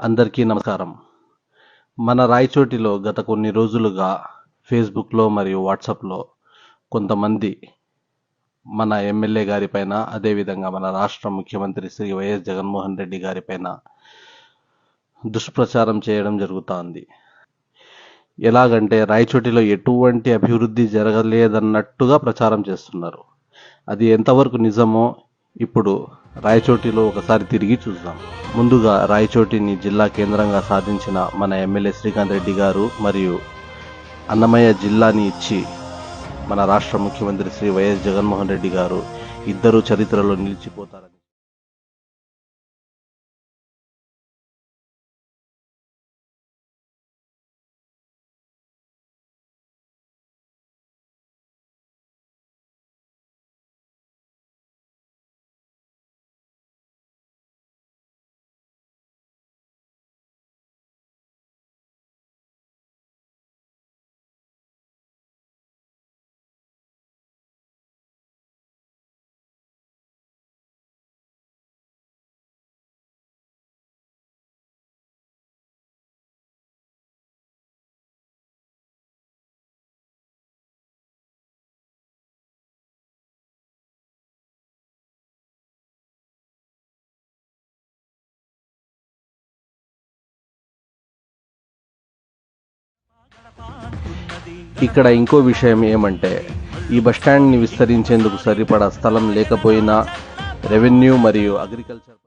అందరికీ నమస్కారం. మన రాయచోటిలో గత కొన్ని రోజులుగా ఫేస్బుక్లో మరియు వాట్సాప్లో కొంతమంది మన ఎమ్మెల్యే గారిపైన అదేవిధంగా మన రాష్ట్ర ముఖ్యమంత్రి శ్రీ వైఎస్ జగన్మోహన్ రెడ్డి గారిపైన దుష్ప్రచారం చేయడం జరుగుతోంది. ఎలాగంటే రాయచోటిలో ఎటువంటి అభివృద్ధి జరగలేదన్నట్టుగా ప్రచారం చేస్తున్నారు. అది ఎంతవరకు నిజమో ఇప్పుడు రాయచోటిలో ఒకసారి తిరిగి చూద్దాం. ముందుగా రాయచోటిని జిల్లా కేంద్రంగా సాధించిన మన ఎమ్మెల్యే శ్రీకాంత్ రెడ్డి గారు మరియు అన్నమయ్య జిల్లాని ఇచ్చి మన రాష్ట్ర ముఖ్యమంత్రి శ్రీ వైఎస్ జగన్మోహన్ రెడ్డి గారు ఇద్దరు చరిత్రలో నిలిచిపోతారని ఇక్కడ ఇంకో విషయం ఏమంటే ఈ బస్టాండ్ని విస్తరించేందుకు సరిపడా స్థలం లేకపోయినా రెవెన్యూ మరియు అగ్రికల్చర్